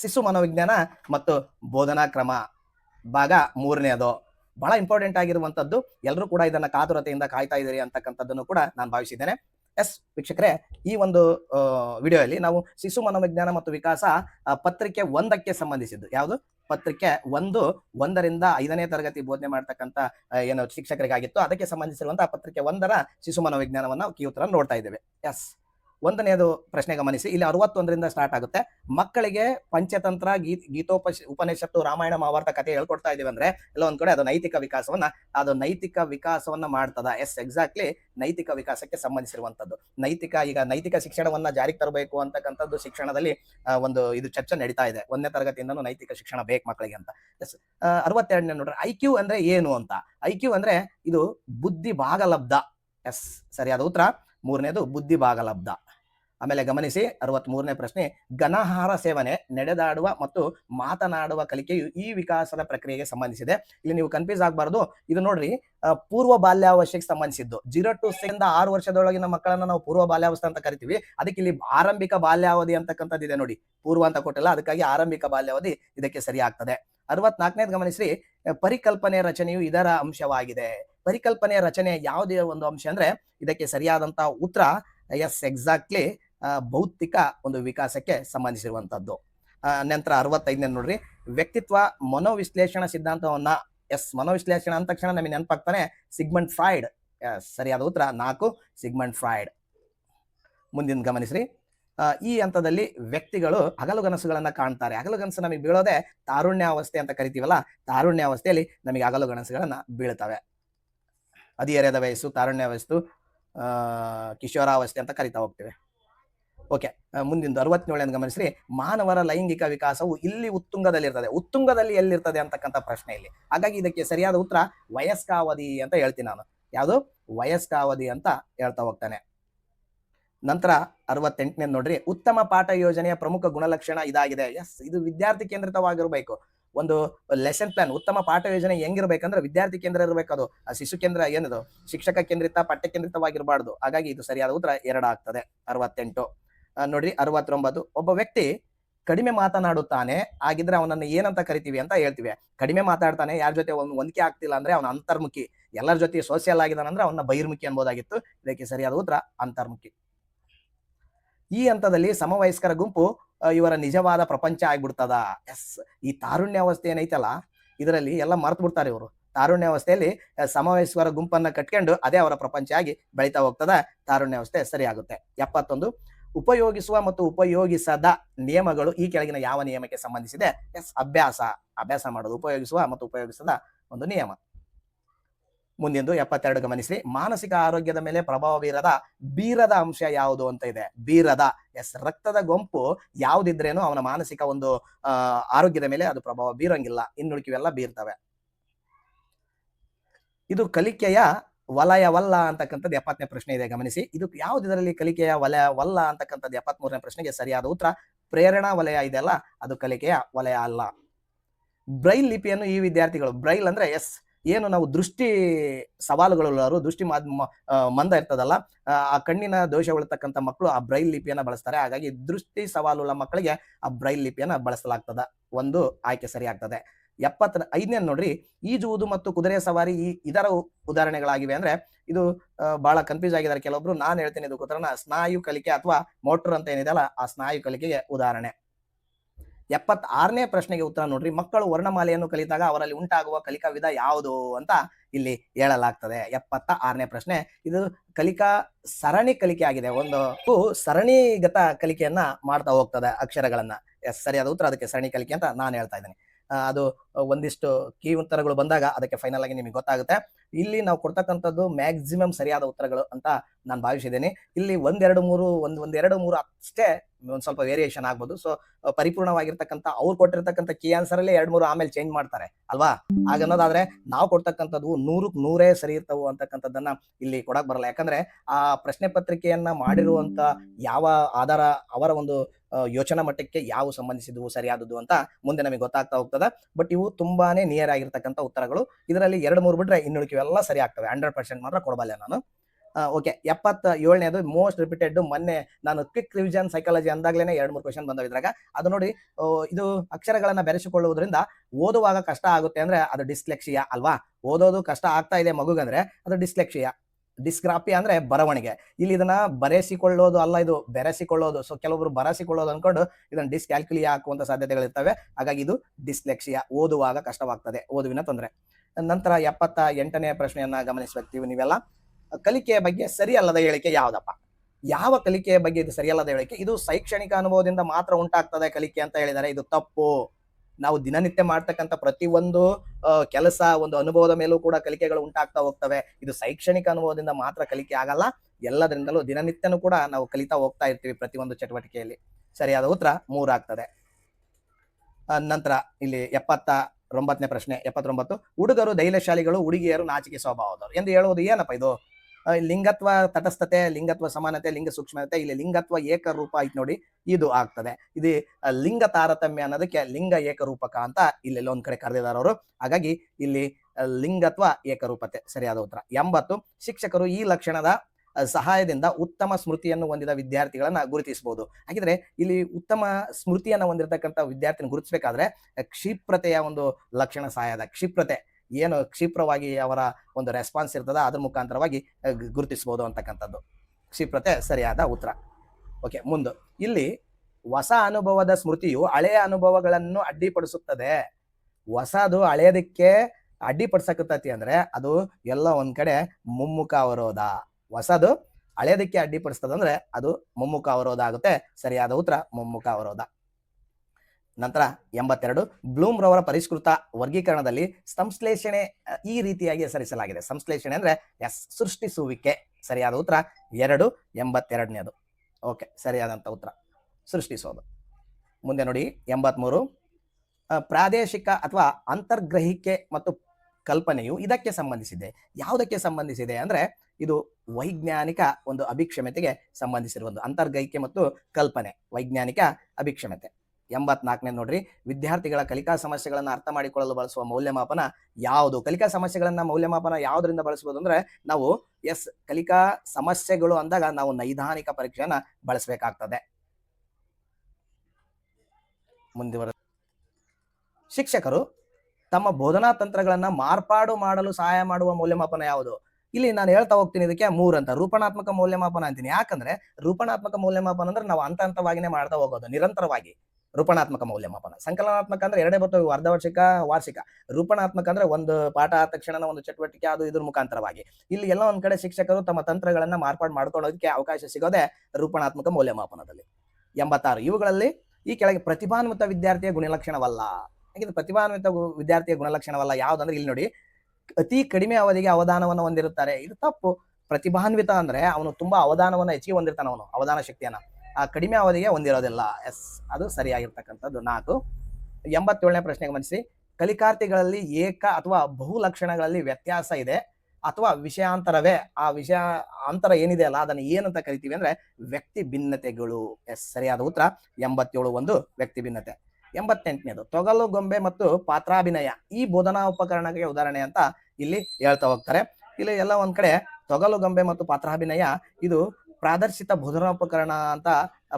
ಶಿಶು ಮನೋವಿಜ್ಞಾನ ಮತ್ತು ಬೋಧನಾ ಕ್ರಮ. ಭಾಗ ಮೂರನೇದು ಬಹಳ ಇಂಪಾರ್ಟೆಂಟ್ ಆಗಿರುವಂತದ್ದು. ಎಲ್ಲರೂ ಕೂಡ ಇದನ್ನ ಕಾತುರತೆಯಿಂದ ಕಾಯ್ತಾ ಇದ್ದೀರಿ ಅಂತಕ್ಕಂಥದ್ದನ್ನು ಕೂಡ ನಾನು ಭಾವಿಸಿದ್ದೇನೆ. ಎಸ್, ವೀಕ್ಷಕರೇ, ಈ ಒಂದು ವಿಡಿಯೋದಲ್ಲಿ ನಾವು ಶಿಶು ಮನೋವಿಜ್ಞಾನ ಮತ್ತು ವಿಕಾಸ ಪತ್ರಿಕೆ ಒಂದಕ್ಕೆ ಸಂಬಂಧಿಸಿದ್ದು. ಯಾವುದು? ಪತ್ರಿಕೆ ಒಂದು, ಒಂದರಿಂದ ಐದನೇ ತರಗತಿ ಬೋಧನೆ ಮಾಡ್ತಕ್ಕಂಥ ಏನು ಶಿಕ್ಷಕರಿಗಾಗಿತ್ತು. ಅದಕ್ಕೆ ಸಂಬಂಧಿಸಿರುವಂತಹ ಪತ್ರಿಕೆ ಒಂದರ ಶಿಶು ಮನೋವಿಜ್ಞಾನವನ್ನು ಕೀ ಉತ್ತರ ನೋಡ್ತಾ ಇದ್ದೇವೆ. ಎಸ್. ಒಂದನೆಯದು ಪ್ರಶ್ನೆ ಗಮನಿಸಿ. ಇಲ್ಲಿ ಅರವತ್ತೊಂದರಿಂದ ಸ್ಟಾರ್ಟ್ ಆಗುತ್ತೆ. ಮಕ್ಕಳಿಗೆ ಪಂಚತಂತ್ರ ಗೀತ್ ಗೀತೋಪಶ, ಉಪನಿಷತ್ತು, ರಾಮಾಯಣ, ಮಹಾಭಾರತ ಕಥೆ ಹೇಳ್ಕೊಡ್ತಾ ಇದೀವಿ ಅಂದ್ರೆ ಎಲ್ಲ ಒಂದ್ ಕಡೆ ಅದು ನೈತಿಕ ವಿಕಾಸವನ್ನ, ಅದು ನೈತಿಕ ವಿಕಾಸವನ್ನ ಮಾಡ್ತದ. ಎಸ್ ಎಕ್ಸಾಕ್ಟ್ಲಿ ನೈತಿಕ ವಿಕಾಸಕ್ಕೆ ಸಂಬಂಧಿಸಿರುವಂತದ್ದು ನೈತಿಕ, ಈಗ ನೈತಿಕ ಶಿಕ್ಷಣವನ್ನ ಜಾರಿಗೆ ತರಬೇಕು ಅಂತಕ್ಕಂಥದ್ದು ಶಿಕ್ಷಣದಲ್ಲಿ ಒಂದು ಇದು ಚರ್ಚೆ ನಡೀತಾ ಇದೆ. ಒಂದನೇ ತರಗತಿಯಿಂದನೂ ನೈತಿಕ ಶಿಕ್ಷಣ ಬೇಕು ಮಕ್ಕಳಿಗೆ ಅಂತ. ಎಸ್ ಅರವತ್ತೆರಡನೇ ನೋಡ್ರಿ. ಐ ಕ್ಯೂ ಅಂದ್ರೆ ಏನು ಅಂತ? ಐ ಕ್ಯೂ ಅಂದ್ರೆ ಇದು ಬುದ್ಧಿ ಭಾಗಲಬ್ಧ ಎಸ್ ಸರಿಯಾದ ಉತ್ತರ? ಮೂರನೇದು ಬುದ್ಧಿ ಭಾಗಲಬ್ಧ ಆಮೇಲೆ ಗಮನಿಸಿ ಅರವತ್ತ್ ಮೂರನೇ ಪ್ರಶ್ನೆ, ಘನಾಹಾರ ಸೇವನೆ ನಡೆದಾಡುವ ಮತ್ತು ಮಾತನಾಡುವ ಕಲಿಕೆಯು ಈ ವಿಕಾಸದ ಪ್ರಕ್ರಿಯೆಗೆ ಸಂಬಂಧಿಸಿದೆ. ಇಲ್ಲಿ ನೀವು ಕನ್ಫ್ಯೂಸ್ ಆಗಬಾರ್ದು. ಇದು ನೋಡ್ರಿ ಪೂರ್ವ ಬಾಲ್ಯಾವಸ್ಥೆಗೆ ಸಂಬಂಧಿಸಿದ್ದು. ಜೀರೋ ಟು ಇಂದ ಆರು ವರ್ಷದೊಳಗಿನ ಮಕ್ಕಳನ್ನ ನಾವು ಪೂರ್ವ ಬಾಲ್ಯಾವಸ್ಥೆ ಅಂತ ಕರಿತೀವಿ. ಅದಕ್ಕೆ ಇಲ್ಲಿ ಆರಂಭಿಕ ಬಾಲ್ಯಾವಧಿ ಅಂತಕ್ಕಂಥದ್ದು ಇದೆ ನೋಡಿ. ಪೂರ್ವ ಅಂತ ಕೊಟ್ಟಲ್ಲ, ಅದಕ್ಕಾಗಿ ಆರಂಭಿಕ ಬಾಲ್ಯಾವಧಿ ಇದಕ್ಕೆ ಸರಿ ಆಗ್ತದೆ ಅರವತ್ನಾಲ್ಕನೇದು ಗಮನಿಸಿ ಪರಿಕಲ್ಪನೆ ರಚನೆಯು ಇದರ ಅಂಶವಾಗಿದೆ. ಪರಿಕಲ್ಪನೆ ರಚನೆ ಯಾವುದೇ ಒಂದು ಅಂಶ ಅಂದ್ರೆ ಇದಕ್ಕೆ ಸರಿಯಾದಂತಹ ಉತ್ತರ ಎಸ್ ಎಕ್ಸಾಕ್ಟ್ಲಿ ಭೌತಿಕ ಒಂದು ವಿಕಾಸಕ್ಕೆ ಸಂಬಂಧಿಸಿರುವಂತದ್ದು ನಂತರ ಅರವತ್ತೈದನೇ ನೋಡ್ರಿ. ವ್ಯಕ್ತಿತ್ವ ಮನೋವಿಶ್ಲೇಷಣಾ ಸಿದ್ಧಾಂತವನ್ನ, ಎಸ್, ಮನೋವಿಶ್ಲೇಷಣೆ ಅಂದ ತಕ್ಷಣ ನಮಗೆ ನೆನಪಾಗ್ತಾನೆ ಸಿಗ್ಮಂಡ್ ಫ್ರಾಯ್ಡ್. ಸರಿಯಾದ ಉತ್ತರ ನಾಲ್ಕು, ಸಿಗ್ಮಂಡ್ ಫ್ರಾಯ್ಡ್. ಮುಂದಿನ ಗಮನಿಸ್ರಿ. ಈ ಹಂತದಲ್ಲಿ ವ್ಯಕ್ತಿಗಳು ಹಗಲುಗನಸುಗಳನ್ನ ಕಾಣ್ತಾರೆ. ಹಗಲುಗನಸು ನಮಗೆ ಬೀಳೋದೆ ತಾರುಣ್ಯಾವಸ್ಥೆ ಅಂತ ಕರಿತೀವಲ್ಲ, ತಾರುಣ್ಯಾವಸ್ಥೆಯಲ್ಲಿ ನಮಗೆ ಹಗಲುಗನಸುಗಳನ್ನ ಬೀಳ್ತವೆ. ಹದಿಹರೆಯದ ವಯಸ್ಸು ತಾರುಣ್ಯ ವಯಸ್ಸು ಕಿಶೋರಾವಸ್ಥೆ ಅಂತ ಕರಿತಾ ಹೋಗ್ತೇವೆ. ಓಕೆ ಮುಂದಿಂದು ಅರವತ್ತೇಳನ್ನು ಗಮನಿಸ್ರಿ. ಮಾನವರ ಲೈಂಗಿಕ ವಿಕಾಸವು ಇಲ್ಲಿ ಉತ್ತುಂಗದಲ್ಲಿರ್ತದೆ. ಉತ್ತುಂಗದಲ್ಲಿ ಎಲ್ಲಿರ್ತದೆ ಅಂತಕ್ಕಂಥ ಪ್ರಶ್ನೆ ಇಲ್ಲಿ. ಹಾಗಾಗಿ ಇದಕ್ಕೆ ಸರಿಯಾದ ಉತ್ತರ ವಯಸ್ಕಾವಧಿ ಅಂತ ಹೇಳ್ತೀನಿ ನಾನು. ಯಾವುದು? ವಯಸ್ಕಾವಧಿ ಅಂತ ಹೇಳ್ತಾ ಹೋಗ್ತಾನೆ. ನಂತರ ಅರವತ್ತೆಂಟನೇ ನೋಡ್ರಿ. ಉತ್ತಮ ಪಾಠ ಯೋಜನೆಯ ಪ್ರಮುಖ ಗುಣಲಕ್ಷಣ ಇದಾಗಿದೆ. ಎಸ್ ಇದು ವಿದ್ಯಾರ್ಥಿ ಕೇಂದ್ರಿತವಾಗಿರ್ಬೇಕು. ಒಂದು ಲೆಸನ್ ಪ್ಲಾನ್ ಉತ್ತಮ ಪಾಠ ಯೋಜನೆ ಹೆಂಗಿರ್ಬೇಕಂದ್ರೆ ವಿದ್ಯಾರ್ಥಿ ಕೇಂದ್ರ ಇರಬೇಕು ಅದು. ಆ ಶಿಶು ಕೇಂದ್ರ ಏನದು? ಶಿಕ್ಷಕ ಕೇಂದ್ರಿತ, ಪಠ್ಯ ಕೇಂದ್ರಿತವಾಗಿರಬಾರ್ದು. ಹಾಗಾಗಿ ಇದು ಸರಿಯಾದ ಉತ್ತರ ಎರಡಾಗ್ತದೆ. ಅರವತ್ತೆಂಟು. ನೋಡ್ರಿ ಅರವತ್ತೊಂಬತ್ತು. ಒಬ್ಬ ವ್ಯಕ್ತಿ ಕಡಿಮೆ ಮಾತನಾಡುತ್ತಾನೆ ಆಗಿದ್ರೆ ಅವನನ್ನ ಏನಂತ ಕರಿತೀವಿ ಅಂತ ಹೇಳ್ತೀವಿ. ಕಡಿಮೆ ಮಾತಾಡ್ತಾನೆ, ಯಾರ ಜೊತೆ ಒಂದು ಹೊಂದಿಕೆ ಆಗ್ತಿಲ್ಲ ಅಂದ್ರೆ ಅವನ ಅಂತರ್ಮುಖಿ. ಎಲ್ಲರ ಜೊತೆ ಸೋಷಿಯಲ್ ಆಗಿದಾನಂದ್ರೆ ಅವನ ಬಹಿರ್ಮುಖಿ ಅನ್ಬೋದಾಗಿತ್ತು. ಇದಕ್ಕೆ ಸರಿಯಾದ ಉತ್ತರ, ಅಂತರ್ಮುಖಿ. ಈ ಹಂತದಲ್ಲಿ ಸಮವಯಸ್ಕರ ಗುಂಪು ಇವರ ನಿಜವಾದ ಪ್ರಪಂಚ ಆಗ್ಬಿಡ್ತದ. ಎಸ್ ಈ ತಾರುಣ್ಯಾವಸ್ಥೆ ಏನೈತಲ್ಲ ಇದರಲ್ಲಿ ಎಲ್ಲ ಮರ್ತು ಬಿಡ್ತಾರೆ ಇವರು. ತಾರುಣ್ಯಾವಸ್ಥೆಯಲ್ಲಿ ಸಮವಯಸ್ಕರ ಗುಂಪನ್ನ ಕಟ್ಕೊಂಡು ಅದೇ ಅವರ ಪ್ರಪಂಚ ಆಗಿ ಬೆಳೀತಾ ಹೋಗ್ತದ. ತಾರುಣ್ಯಾವಸ್ಥೆ ಸರಿಯಾಗುತ್ತೆ. ಎಪ್ಪತ್ತೊಂದು. ಉಪಯೋಗಿಸುವ ಮತ್ತು ಉಪಯೋಗಿಸದ ನಿಯಮಗಳು ಈ ಕೆಳಗಿನ ಯಾವ ನಿಯಮಕ್ಕೆ ಸಂಬಂಧಿಸಿದೆ? ಎಸ್ ಅಭ್ಯಾಸ. ಅಭ್ಯಾಸ ಮಾಡೋದು ಉಪಯೋಗಿಸುವ ಮತ್ತು ಉಪಯೋಗಿಸದ ಒಂದು ನಿಯಮ. ಮುಂದಿಂದು ಎಪ್ಪತ್ತೆರಡು ಗಮನಿಸಿ. ಮಾನಸಿಕ ಆರೋಗ್ಯದ ಮೇಲೆ ಪ್ರಭಾವ ಬೀರದ ಬೀರದ ಅಂಶ ಯಾವುದು ಅಂತ ಇದೆ? ಬೀರದ. ಎಸ್ ರಕ್ತದ ಗುಂಪು ಯಾವ್ದಿದ್ರೇನು ಅವನ ಮಾನಸಿಕ ಒಂದು ಆರೋಗ್ಯದ ಮೇಲೆ ಅದು ಪ್ರಭಾವ ಬೀರಂಗಿಲ್ಲ. ಇನ್ನುಳಿಕೆಲ್ಲ ಬೀರ್ತವೆ. ಇದು ಕಲಿಕೆಯ ವಲಯವಲ್ಲ ಅಂತಕ್ಕಂಥದ್ದು ಎಪ್ಪತ್ತನೇ ಪ್ರಶ್ನೆ ಇದೆ ಗಮನಿಸಿ. ಇದು ಯಾವ್ದು ಇದರಲ್ಲಿ ಕಲಿಕೆಯ ವಲಯವಲ್ಲ ಅಂತಕ್ಕಂಥದ್ದು ಎಪ್ಪತ್ತ್ ಮೂರನೇ ಪ್ರಶ್ನೆಗೆ ಸರಿಯಾದ ಉತ್ತರ ಪ್ರೇರಣಾ ವಲಯ ಇದೆಯಲ್ಲ ಅದು ಕಲಿಕೆಯ ವಲಯ ಅಲ್ಲ. ಬ್ರೈಲ್ ಲಿಪಿಯನ್ನು ಈ ವಿದ್ಯಾರ್ಥಿಗಳು ಬ್ರೈಲ್ ಅಂದ್ರೆ ಎಸ್ ಏನು ನಾವು ದೃಷ್ಟಿ ಸವಾಲುಗಳು ದೃಷ್ಟಿ ಮಾದ ಇರ್ತದಲ್ಲ ಆ, ಕಣ್ಣಿನ ದೋಷಗಳಿರ್ತಕ್ಕಂಥ ಮಕ್ಕಳು ಆ ಬ್ರೈಲ್ ಲಿಪಿಯನ್ನ ಬಳಸ್ತಾರೆ. ಹಾಗಾಗಿ ದೃಷ್ಟಿ ಸವಾಲುಳ್ಳ ಮಕ್ಕಳಿಗೆ ಆ ಬ್ರೈಲ್ ಲಿಪಿಯನ್ನ ಬಳಸಲಾಗ್ತದ. ಒಂದು ಆಯ್ಕೆ ಸರಿಯಾಗ್ತದೆ. ಎಪ್ಪತ್ತ ಐದನೇ ನೋಡ್ರಿ, ಈಜುವುದು ಮತ್ತು ಕುದುರೆ ಸವಾರಿ ಈ ಇದರ ಉದಾಹರಣೆಗಳಾಗಿವೆ ಅಂದ್ರೆ, ಇದು ಬಹಳ ಕನ್ಫ್ಯೂಸ್ ಆಗಿದ್ದಾರೆ ಕೆಲವೊಬ್ರು. ನಾನು ಹೇಳ್ತೇನೆ ಇದು ಉತ್ತರನ, ಸ್ನಾಯು ಕಲಿಕೆ ಅಥವಾ ಮೋಟರ್ ಅಂತ ಏನಿದೆಯಲ್ಲ ಆ ಸ್ನಾಯು ಕಲಿಕೆಗೆ ಉದಾಹರಣೆ. ಎಪ್ಪತ್ ಆರನೇ ಪ್ರಶ್ನೆಗೆ ಉತ್ತರ ನೋಡ್ರಿ, ಮಕ್ಕಳು ವರ್ಣಮಾಲೆಯನ್ನು ಕಲಿತಾಗ ಅವರಲ್ಲಿ ಉಂಟಾಗುವ ಕಲಿಕಾ ವಿಧ ಯಾವುದು ಅಂತ ಇಲ್ಲಿ ಹೇಳಲಾಗ್ತದೆ. ಎಪ್ಪತ್ತ ಆರನೇ ಪ್ರಶ್ನೆ, ಇದು ಕಲಿಕಾ ಸರಣಿ ಕಲಿಕೆ ಆಗಿದೆ. ಒಂದು ಸರಣಿಗತ ಕಲಿಕೆಯನ್ನ ಮಾಡ್ತಾ ಹೋಗ್ತದೆ ಅಕ್ಷರಗಳನ್ನ. ಸರಿಯಾದ ಉತ್ತರ, ಅದಕ್ಕೆ ಸರಣಿ ಕಲಿಕೆ ಅಂತ ನಾನು ಹೇಳ್ತಾ ಇದ್ದೀನಿ. ಅದು ಒಂದಿಷ್ಟು ಕೀ ಉತ್ತರಗಳು ಬಂದಾಗ ಅದಕ್ಕೆ ಫೈನಲ್ ಆಗಿ ನಿಮಗೆ ಗೊತ್ತಾಗುತ್ತೆ. ಇಲ್ಲಿ ನಾವು ಕೊಡ್ತಕ್ಕಂಥದ್ದು ಮ್ಯಾಕ್ಸಿಮಮ್ ಸರಿಯಾದ ಉತ್ತರಗಳು ಅಂತ ನಾನು ಭಾವಿಸಿದ್ದೀನಿ. ಇಲ್ಲಿ ಒಂದೆರಡು ಮೂರು, ಒಂದ್, ಒಂದೆರಡು ಮೂರು ಅಷ್ಟೇ ಒಂದು ಸ್ವಲ್ಪ ವೇರಿಯೇಷನ್ ಆಗ್ಬೋದು. ಸೊ ಪರಿಪೂರ್ಣವಾಗಿರ್ತಕ್ಕಂಥ, ಅವ್ರು ಕೊಟ್ಟಿರ್ತಕ್ಕಂಥ ಕೀ ಆನ್ಸರ್ ಅಲ್ಲಿ ಎರಡ್ ಮೂರು ಆಮೇಲೆ ಚೇಂಜ್ ಮಾಡ್ತಾರೆ. ಅಲ್ವಾ? ಹಾಗನ್ನೋದಾದ್ರೆ ನಾವು ಕೊಡ್ತಕ್ಕಂಥದ್ದು ನೂರಕ್ಕೆ ನೂರೇ ಸರಿ ಇರ್ತವು ಅಂತಕ್ಕಂಥದ್ದನ್ನ ಇಲ್ಲಿ ಕೊಡಕ್ ಬರಲ್ಲ. ಯಾಕಂದ್ರೆ ಆ ಪ್ರಶ್ನೆ ಪತ್ರಿಕೆಯನ್ನ ಮಾಡಿರುವಂತ ಯಾವ ಆಧಾರ, ಅವರ ಒಂದು ಯೋಚನಾ ಮಟ್ಟಕ್ಕೆ ಯಾವ ಸಂಬಂಧಿಸಿದವು, ಸರಿಯಾದದ್ದು ಅಂತ ಮುಂದೆ ನಮಗೆ ಗೊತ್ತಾಗ್ತಾ ಹೋಗ್ತದೆ. ಬಟ್ ಇವು ತುಂಬಾನೇ ನಿಯರ್ ಆಗಿರ್ತಕ್ಕಂಥ ಉತ್ತರಗಳು. ಇದರಲ್ಲಿ ಎರಡು, ಮೂರು ಬಿಟ್ರೆ ಇನ್ನುಳಿಕೆವೆಲ್ಲ ಸರಿ ಆಗ್ತವೆ. ಹಂಡ್ರೆಡ್ ಪರ್ಸೆಂಟ್ ಮಾತ್ರ ಕೊಡಬಲ್ಲೆ ನಾನು. ಓಕೆ ಎಪ್ಪತ್ತ ಏಳನೇದು ಮೋಸ್ಟ್ ರಿಪೀಟೆಡ್ ಮೊನ್ನೆ ನಾನು ಕ್ವಿಕ್ ರಿವಿಷನ್ ಸೈಕಾಲಜಿ ಅಂದಾಗ್ಲೇ ಎರಡು, ಮೂರು ಕ್ವಶನ್ ಬಂದವು ಅದು ನೋಡಿ ಇದು ಅಕ್ಷರಗಳನ್ನ ಬೆರೆಸಿಕೊಳ್ಳುವುದರಿಂದ ಓದುವಾಗ ಕಷ್ಟ ಆಗುತ್ತೆ ಅಂದ್ರೆ ಅದು ಡಿಸ್ಲೆಕ್ಷಿಯಾ ಅಲ್ವಾ? ಓದೋದು ಕಷ್ಟ ಆಗ್ತಾ ಇದೆ ಮಗುಗಂದ್ರೆ ಅದು ಡಿಸ್ಲೆಕ್ಸಿಯಾ ಡಿಸ್ಗ್ರಾಫಿ ಅಂದ್ರೆ ಬರವಣಿಗೆ. ಇಲ್ಲಿ ಇದನ್ನ ಬರೆಸಿಕೊಳ್ಳೋದು ಅಲ್ಲ, ಇದು ಬೆರೆಸಿಕೊಳ್ಳೋದು. ಸೊ ಕೆಲವೊಬ್ರು ಬರೆಸಿಕೊಳ್ಳೋದು ಅನ್ಕೊಂಡು ಇದನ್ನ ಡಿಸ್ಕ್ಯಾಲ್ಕುಲಿಯಾ ಹಾಕುವಂತ ಸಾಧ್ಯತೆಗಳಿರ್ತವೆ. ಹಾಗಾಗಿ ಇದು ಡಿಸ್ಲೆಕ್ಸಿಯಾ ಓದುವಾಗ ಕಷ್ಟವಾಗ್ತದೆ, ಓದುವಿನ ತೊಂದರೆ. ನಂತರ ಎಪ್ಪತ್ತ ಎಂಟನೇ ಪ್ರಶ್ನೆಯನ್ನ ಗಮನಿಸಬೇಕು ನೀವೆಲ್ಲ. ಕಲಿಕೆಯ ಬಗ್ಗೆ ಸರಿಯಲ್ಲದ ಹೇಳಿಕೆ ಯಾವ್ದಪ್ಪ? ಯಾವ ಕಲಿಕೆಯ ಬಗ್ಗೆ ಇದು ಸರಿಯಲ್ಲದ ಹೇಳಿಕೆ? ಇದು ಶೈಕ್ಷಣಿಕ ಅನುಭವದಿಂದ ಮಾತ್ರ ಉಂಟಾಗ್ತದೆ ಕಲಿಕೆ ಅಂತ ಹೇಳಿದರೆ ಇದು ತಪ್ಪು. ನಾವು ದಿನನಿತ್ಯ ಮಾಡ್ತಕ್ಕಂಥ ಪ್ರತಿಯೊಂದು ಒಂದು ಕೆಲಸ, ಒಂದು ಅನುಭವದ ಮೇಲೂ ಕೂಡ ಕಲಿಕೆಗಳು ಉಂಟಾಗ್ತಾ ಹೋಗ್ತವೆ. ಇದು ಶೈಕ್ಷಣಿಕ ಅನುಭವದಿಂದ ಮಾತ್ರ ಕಲಿಕೆ ಆಗಲ್ಲ. ಎಲ್ಲದರಿಂದಲೂ ದಿನನಿತ್ಯನೂ ಕೂಡ ನಾವು ಕಲಿತಾ ಹೋಗ್ತಾ ಇರ್ತೀವಿ ಪ್ರತಿಯೊಂದು ಚಟುವಟಿಕೆಯಲ್ಲಿ. ಸರಿಯಾದ ಉತ್ತರ ಮೂರಾಗ್ತದೆ. ನಂತರ ಇಲ್ಲಿ ಎಪ್ಪತ್ತ ಒಂಬತ್ತನೇ ಪ್ರಶ್ನೆ, ಎಪ್ಪತ್ತೊಂಬತ್ತು. ಹುಡುಗರು ಧೈರ್ಯಶಾಲಿಗಳು, ಹುಡುಗಿಯರು ನಾಚಿಕೆ ಸ್ವಭಾವದವರು. ಎಂದು ಹೇಳುವುದು ಏನಪ್ಪ ಇದು? ಲಿಂಗತ್ವ ತಟಸ್ಥತೆ, ಲಿಂಗತ್ವ ಸಮಾನತೆ, ಲಿಂಗ ಸೂಕ್ಷ್ಮತೆ, ಇಲ್ಲಿ ಲಿಂಗತ್ವ ಏಕರೂಪ ಆಯ್ತು ನೋಡಿ, ಇದು ಆಗ್ತದೆ. ಇದು ಲಿಂಗ ತಾರತಮ್ಯ ಅನ್ನೋದಕ್ಕೆ ಲಿಂಗ ಏಕರೂಪಕ ಅಂತ ಇಲ್ಲೆಲ್ಲ ಒಂದ್ ಕಡೆ ಕರೆದಿದ್ದಾರೆ ಅವರು. ಹಾಗಾಗಿ ಇಲ್ಲಿ ಲಿಂಗತ್ವ ಏಕರೂಪತೆ. ಸರಿಯಾದ ಉತ್ತರ. ಎಂಬತ್ತು, ಶಿಕ್ಷಕರು ಈ ಲಕ್ಷಣದ ಸಹಾಯದಿಂದ ಉತ್ತಮ ಸ್ಮೃತಿಯನ್ನು ಹೊಂದಿದ ವಿದ್ಯಾರ್ಥಿಗಳನ್ನ ಗುರುತಿಸಬಹುದು ಹಾಗಿದ್ರೆ ಇಲ್ಲಿ ಉತ್ತಮ ಸ್ಮೃತಿಯನ್ನು ಹೊಂದಿರತಕ್ಕಂಥ ವಿದ್ಯಾರ್ಥಿನ ಗುರುತಿಸಬೇಕಾದ್ರೆ, ಕ್ಷಿಪ್ರತೆಯ ಒಂದು ಲಕ್ಷಣ ಸಹಾಯದ, ಕ್ಷಿಪ್ರತೆ. ಏನು ಕ್ಷಿಪ್ರವಾಗಿ ಅವರ ಒಂದು ರೆಸ್ಪಾನ್ಸ್ ಇರ್ತದ ಅದ್ರ ಮುಖಾಂತರವಾಗಿ ಗುರುತಿಸಬಹುದು ಅಂತಕ್ಕಂಥದ್ದು. ಕ್ಷಿಪ್ರತೆ ಸರಿಯಾದ ಉತ್ತರ. ಓಕೆ ಮುಂದೆ. ಇಲ್ಲಿ ಹೊಸ ಅನುಭವದ ಸ್ಮೃತಿಯು ಹಳೆಯ ಅನುಭವಗಳನ್ನು ಅಡ್ಡಿಪಡಿಸುತ್ತದೆ. ಹೊಸದು ಹಳೆಯದಕ್ಕೆ ಅಡ್ಡಿಪಡಿಸಕತ್ತತಿ ಅಂದ್ರೆ ಅದು ಎಲ್ಲ ಒಂದ್ ಕಡೆ ಮುಮ್ಮುಖ ಅವರೋಧ. ಹೊಸದು ಹಳೆಯದಕ್ಕೆ ಅಡ್ಡಿಪಡಿಸ್ತದಂದ್ರೆ ಅದು ಮುಮ್ಮುಖ ಅವರೋಧ ಆಗುತ್ತೆ. ಸರಿಯಾದ ಉತ್ತರ ಮುಮ್ಮುಖ ಅವರೋಧ. ನಂತರ ಎಂಬತ್ತೆರಡು ಬ್ಲೂಮ್ ರವರ ಪರಿಷ್ಕೃತ ವರ್ಗೀಕರಣದಲ್ಲಿ ಸಂಶ್ಲೇಷಣೆ ಈ ರೀತಿಯಾಗಿ ಹೆಸರಿಸಲಾಗಿದೆ. ಸಂಶ್ಲೇಷಣೆ ಅಂದ್ರೆ ಎಸ್ ಸೃಷ್ಟಿಸುವಿಕೆ ಸರಿಯಾದ ಉತ್ತರ? ಎರಡು, ಎಂಬತ್ತೆರಡನೇದು. ಓಕೆ, ಸರಿಯಾದಂತ ಉತ್ತರ. ಸೃಷ್ಟಿಸೋದು. ಮುಂದೆ ನೋಡಿ, ಎಂಬತ್ಮೂರು. ಪ್ರಾದೇಶಿಕ ಅಥವಾ ಅಂತರ್ಗ್ರಹಿಕೆ ಮತ್ತು ಕಲ್ಪನೆಯು ಇದಕ್ಕೆ ಸಂಬಂಧಿಸಿದೆ. ಯಾವುದಕ್ಕೆ ಸಂಬಂಧಿಸಿದೆ ಅಂದ್ರೆ ಇದು ವೈಜ್ಞಾನಿಕ ಒಂದು ಅಭಿಕ್ಷಮತೆಗೆ ಸಂಬಂಧಿಸಿರುವ ಅಂತರ್ಗ್ರಹಿಕೆ ಅಂತರ್ಗೈಕೆ ಮತ್ತು ಕಲ್ಪನೆ, ವೈಜ್ಞಾನಿಕ ಅಭಿಕ್ಷಮತೆ. ಎಂಬತ್ನಾಲ್ಕನೇ ನೋಡ್ರಿ. ವಿದ್ಯಾರ್ಥಿಗಳ ಕಲಿಕಾ ಸಮಸ್ಯೆಗಳನ್ನು ಅರ್ಥ ಮಾಡಿಕೊಳ್ಳಲು ಬಳಸುವ ಮೌಲ್ಯಮಾಪನ ಯಾವುದು? ಕಲಿಕಾ ಸಮಸ್ಯೆಗಳನ್ನ ಮೌಲ್ಯಮಾಪನ ಯಾವುದರಿಂದ ಬಳಸಬಹುದು ಅಂದ್ರೆ ನಾವು ಎಸ್ ಕಲಿಕಾ ಸಮಸ್ಯೆಗಳು ಅಂದಾಗ ನಾವು ನೈದಾನಿಕ ಪರೀಕ್ಷೆಯನ್ನ ಬಳಸಬೇಕಾಗ್ತದೆ. ಮುಂದುವರ ಶಿಕ್ಷಕರು ತಮ್ಮ ಬೋಧನಾ ತಂತ್ರಗಳನ್ನ ಮಾರ್ಪಾಡು ಮಾಡಲು ಸಹಾಯ ಮಾಡುವ ಮೌಲ್ಯಮಾಪನ ಯಾವುದು? ಇಲ್ಲಿ ನಾನು ಹೇಳ್ತಾ ಹೋಗ್ತೀನಿ ಇದಕ್ಕೆ ಮೂರ್ ಅಂತ, ರೂಪಣಾತ್ಮಕ ಮೌಲ್ಯಮಾಪನ ಅಂತೀನಿ. ಯಾಕಂದ್ರೆ ರೂಪಣಾತ್ಮಕ ಮೌಲ್ಯಮಾಪನ ಅಂದ್ರೆ ನಾವು ಹಂತ ಹಂತವಾಗಿನೇ ಮಾಡ್ತಾ ಹೋಗೋದು, ನಿರಂತರವಾಗಿ. ರೂಪಣಾತ್ಮಕ ಮೌಲ್ಯಮಾಪನ. ಸಂಕಲನಾತ್ಮಕ ಅಂದ್ರೆ ಎರಡೇ ಬರ್ತವೆ ಅರ್ಧ ವಾರ್ಷಿಕ ವಾರ್ಷಿಕ. ರೂಪಣಾತ್ಮಕ ಅಂದ್ರೆ ಒಂದು ಪಾಠ ಆದ ತಕ್ಷಣ ಒಂದು ಚಟುವಟಿಕೆ ಅದು ಇದ್ರ ಮುಖಾಂತರವಾಗಿ. ಇಲ್ಲಿ ಎಲ್ಲ ಒಂದ್ ಕಡೆ ಶಿಕ್ಷಕರು ತಮ್ಮ ತಂತ್ರಗಳನ್ನ ಮಾರ್ಪಾಡು ಮಾಡ್ಕೊಳ್ಳೋದಕ್ಕೆ ಅವಕಾಶ ಸಿಗೋದೇ ರೂಪಣಾತ್ಮಕ ಮೌಲ್ಯಮಾಪನದಲ್ಲಿ. ಎಂಬತ್ತಾರು, ಇವುಗಳಲ್ಲಿ ಈ ಕೆಳಗೆ ಪ್ರತಿಭಾನ್ವಿತ ವಿದ್ಯಾರ್ಥಿಯ ಗುಣಲಕ್ಷಣವಲ್ಲ. ಹಾಗಿದ್ರೆ ಪ್ರತಿಭಾನ್ವಿತ ವಿದ್ಯಾರ್ಥಿಯ ಗುಣಲಕ್ಷಣವಲ್ಲ ಯಾವ್ದಂದ್ರೆ ಇಲ್ಲಿ ನೋಡಿ, ಅತಿ ಕಡಿಮೆ ಅವಧಿಗೆ ಅವಧಾನವನ್ನು ಹೊಂದಿರುತ್ತಾರೆ. ಇದು ತಪ್ಪು. ಪ್ರತಿಭಾನ್ವಿತ ಅಂದ್ರೆ ಅವನು ತುಂಬಾ ಅವಧಾನವನ್ನ ಹೆಚ್ಚಿಗೆ ಹೊಂದಿರ್ತಾನ ಅವನು, ಅವಧಾನ ಶಕ್ತಿಯನ್ನ. ಆ ಕಡಿಮೆ ಅವಧಿಗೆ ಹೊಂದಿರೋದಿಲ್ಲ. ಎಸ್, ಅದು ಸರಿಯಾಗಿರ್ತಕ್ಕಂಥದ್ದು. ನಾಲ್ಕು, ಎಂಬತ್ತೇಳನೇ ಪ್ರಶ್ನೆಗೆ ಗಮನಿಸಿ ಕಲಿಕಾರ್ಥಿಗಳಲ್ಲಿ ಏಕ ಅಥವಾ ಬಹು ಲಕ್ಷಣಗಳಲ್ಲಿ ವ್ಯತ್ಯಾಸ ಇದೆ ಅಥವಾ ವಿಷಯಾಂತರವೇ? ಆ ವಿಷಯ, ಅಂತರ ಏನಿದೆ ಅಲ್ಲ, ಅದನ್ನು ಏನಂತ ಕರಿತೀವಿ ಅಂದ್ರೆ ವ್ಯಕ್ತಿ ಭಿನ್ನತೆಗಳು. ಎಸ್, ಸರಿಯಾದ ಉತ್ತರ. ಎಂಬತ್ತೇಳು ಒಂದು ವ್ಯಕ್ತಿ ಭಿನ್ನತೆ. ಎಂಬತ್ತೆಂಟನೇದು, ತೊಗಲು, ಗೊಂಬೆ ಮತ್ತು ಪಾತ್ರಾಭಿನಯ ಈ ಬೋಧನಾ ಉಪಕರಣಕ್ಕೆ ಉದಾಹರಣೆ ಅಂತ ಇಲ್ಲಿ ಹೇಳ್ತಾ ಹೋಗ್ತಾರೆ. ಇಲ್ಲಿ ಎಲ್ಲ ಒಂದ್ ಕಡೆ ತೊಗಲು, ಗೊಂಬೆ ಮತ್ತು ಪಾತ್ರಾಭಿನಯ, ಇದು ಪ್ರಾದರ್ಶಿತ ಬೋಧನೋಪಕರಣ ಅಂತ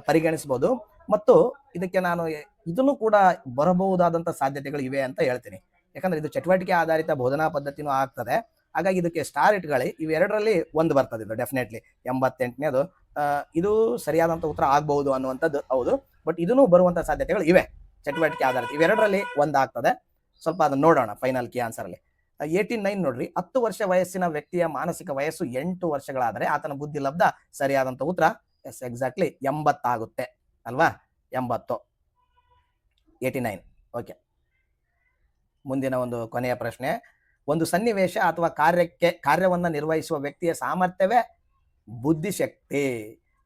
ಪರಿಗಣಿಸಬಹುದು. ಮತ್ತು ಇದಕ್ಕೆ ನಾನು ಇದನ್ನು ಕೂಡ ಬರಬಹುದಾದಂಥ ಸಾಧ್ಯತೆಗಳು ಇವೆ ಅಂತ ಹೇಳ್ತೀನಿ. ಯಾಕಂದ್ರೆ ಇದು ಚಟುವಟಿಕೆ ಆಧಾರಿತ ಬೋಧನಾ ಪದ್ಧತಿನೂ ಆಗ್ತದೆ. ಹಾಗಾಗಿ ಇದಕ್ಕೆ ಸ್ಟಾರ್ ಇಟ್ಗಳಿ ಇವೆರಡರಲ್ಲಿ ಒಂದು ಬರ್ತದೆ ಇದು ಡೆಫಿನೆಟ್ಲಿ ಎಂಬತ್ತೆಂಟನೇದು ಇದು ಸರಿಯಾದಂತ ಉತ್ತರ ಆಗಬಹುದು ಅನ್ನುವಂಥದ್ದು ಹೌದು. ಬಟ್ ಇದನ್ನು ಬರುವಂತ ಸಾಧ್ಯತೆಗಳು ಇವೆ. ಚಟುವಟಿಕೆ ಆಧಾರಿತ ಇವೆರಡರಲ್ಲಿ ಒಂದಾಗ್ತದೆ. ಸ್ವಲ್ಪ ಅದನ್ನ ನೋಡೋಣ ಫೈನಲ್ ಕಿ ಆನ್ಸರ್ ಅಲ್ಲಿ. ಏಯ್ಟೀನ್ ನೈನ್ ನೋಡ್ರಿ, ಹತ್ತು ವರ್ಷ ವಯಸ್ಸಿನ ವ್ಯಕ್ತಿಯ ಮಾನಸಿಕ ವಯಸ್ಸು ಎಂಟು ವರ್ಷಗಳಾದರೆ ಆತನ ಬುದ್ಧಿ ಲಬ್ಧ, ಸರಿಯಾದಂತ ಉತ್ತರ, ಎಸ್, ಎಕ್ಸಾಕ್ಟ್ಲಿ ಎಂಬತ್ತಾಗುತ್ತೆ, ಅಲ್ವಾ? ಎಂಬತ್ತು. Eighty nine, okay. ಮುಂದಿನ ಒಂದು ಕೊನೆಯ ಪ್ರಶ್ನೆ, ಒಂದು ಸನ್ನಿವೇಶ ಅಥವಾ ಕಾರ್ಯಕ್ಕೆ, ಕಾರ್ಯವನ್ನು ನಿರ್ವಹಿಸುವ ವ್ಯಕ್ತಿಯ ಸಾಮರ್ಥ್ಯವೇ ಬುದ್ಧಿಶಕ್ತಿ?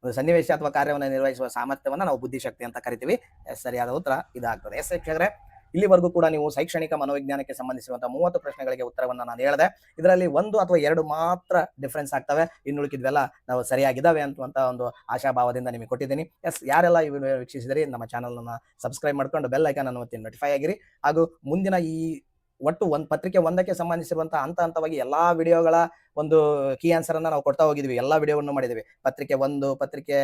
ಒಂದು ಸನ್ನಿವೇಶ ಅಥವಾ ಕಾರ್ಯವನ್ನು ನಿರ್ವಹಿಸುವ ಸಾಮರ್ಥ್ಯವನ್ನು ನಾವು ಬುದ್ಧಿಶಕ್ತಿ ಅಂತ ಕರಿತೀವಿ. ಸರಿಯಾದ ಉತ್ತರ ಇದಾಗ್ತದೆ. ಎಸ್ ಯಾಕಂದ್ರೆ ಇಲ್ಲಿವರೆಗೂ ಕೂಡ ನೀವು ಶೈಕ್ಷಣಿಕ ಮನೋವಿಜ್ಞಾನಕ್ಕೆ ಸಂಬಂಧಿಸಿರುವಂತಹ ಮೂವತ್ತು ಪ್ರಶ್ನೆಗಳಿಗೆ ಉತ್ತರವನ್ನು ನಾನು ಹೇಳಿದೆ. ಇದರಲ್ಲಿ ಒಂದು ಅಥವಾ ಎರಡು ಮಾತ್ರ ಡಿಫ್ರೆನ್ಸ್ ಆಗ್ತವೆ. ಇನ್ನುಳಿಕಿದ್ವೆಲ್ಲ ನಾವು ಸರಿಯಾಗಿದ್ದಾವೆ ಅಂತ ಒಂದು ಆಶಾಭಾವದಿಂದ ನಿಮಗೆ ಕೊಟ್ಟಿದ್ದೀನಿ. ಎಸ್ ಯಾರೆಲ್ಲ ಈ ವಿಡಿಯೋ ವೀಕ್ಷಿಸಿದ್ರಿ, ನಮ್ಮ ಚಾನಲ್ ಅನ್ನ ಸಬ್ಸ್ಕ್ರೈಬ್ ಮಾಡ್ಕೊಂಡು ಬೆಲ್ ಐಕಾನ್ ಅನ್ನು ಒತ್ತಿ ನೋಟಿಫೈ ಆಗಿರಿ. ಹಾಗೂ ಮುಂದಿನ ಈ ಒಟ್ಟು ಒಂದು ಪತ್ರಿಕೆ ಒಂದಕ್ಕೆ ಸಂಬಂಧಿಸಿರುವಂತಹ ಹಂತ ಹಂತವಾಗಿ ಎಲ್ಲಾ ವಿಡಿಯೋಗಳ ಒಂದು ಕೀ ಆನ್ಸರ್ ಅನ್ನ ನಾವು ಕೊಡ್ತಾ ಹೋಗಿದ್ವಿ ಎಲ್ಲಾ ವಿಡಿಯೋವನ್ನು ಮಾಡಿದ್ವಿ ಪತ್ರಿಕೆ ಒಂದು, ಪತ್ರಿಕೆ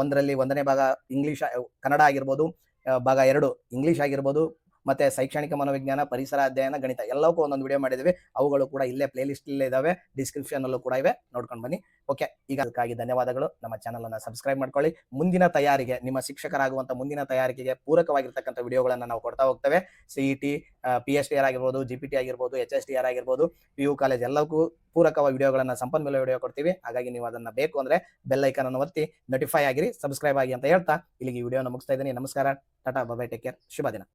ಒಂದರಲ್ಲಿ ಒಂದನೇ ಭಾಗ ಇಂಗ್ಲಿಷ್ ಕನ್ನಡ ಆಗಿರ್ಬೋದು ಭಾಗ ಎರಡು ಇಂಗ್ಲಿಷ್ ಆಗಿರ್ಬೋದು ಮತ್ತೆ ಶೈಕ್ಷಣಿಕ ಮನೋವಿಜ್ಞಾನ, ಪರಿಸರ ಅಧ್ಯಯನ, ಗಣಿತ ಎಲ್ಲವಕ್ಕೂ ಒಂದೊಂದು ವಿಡಿಯೋ ಮಾಡಿದ್ವಿ ಅವುಗಳು ಕೂಡ ಇಲ್ಲೇ ಪ್ಲೇ ಲಿಸ್ಟ್ ಇಲ್ಲೇ ಇದಾವೆ. ಡಿಸ್ಕ್ರಿಪ್ಷನ್ ಅಲ್ಲೂ ಕೂಡ ಇವೆ. ನೋಡ್ಕೊಂಡು ಬನ್ನಿ. ಓಕೆ ಈಗ ಅದಕ್ಕಾಗಿ ಧನ್ಯವಾದಗಳು. ನಮ್ಮ ಚಾನಲ್ ಅನ್ನ ಸಬ್ಸ್ಕ್ರೈಬ್ ಮಾಡ್ಕೊಳ್ಳಿ. ಮುಂದಿನ ತಯಾರಿಗೆ, ನಿಮ್ಮ ಶಿಕ್ಷಕರಾಗುವಂತ ಮುಂದಿನ ತಯಾರಿಕೆಗೆ ಪೂರಕವಾಗಿರ್ತಕ್ಕಂಥ ವಿಡಿಯೋಗಳನ್ನು ನಾವು ಕೊಡ್ತಾ ಹೋಗ್ತೇವೆ. CET P S D R ಆಗಿರ್ಬೋದು ಜಿ ಪಿ ಟಿ ಆಗಿರ್ಬೋದು ಎಚ್ ಎಸ್ ಡಿ ಆರ್ ಆಗಿರ್ಬೋದು ಪಿ ಯು ಕಾಲೇಜ್ ಎಲ್ಲಕ್ಕೂ ಪೂರಕವಾದ ವಿಡಿಯೋಗಳನ್ನು ಸಂಪನ್ಮೂಲ ವಿಡಿಯೋ ಕೊಡ್ತೀವಿ. ಹಾಗಾಗಿ ನೀವು ಅದನ್ನ ಬೇಕು ಅಂದ್ರೆ ಬೆಲ್ ಅನ್ನು ಒತ್ತಿ ನೋಟಿಫೈ ಆಗಿರಿ ಸಬ್ಸ್ಕ್ರೈಬ್ ಆಗಿ ಅಂತ ಹೇಳ್ತಾ ಇಲ್ಲಿಗೆ ವಿಡಿಯೋನ ಮುಗಿಸ್ತಾ ಇದ್ದೀನಿ. ನಮಸ್ಕಾರ. Tata bye bye take care ಶುಭ ದಿನ.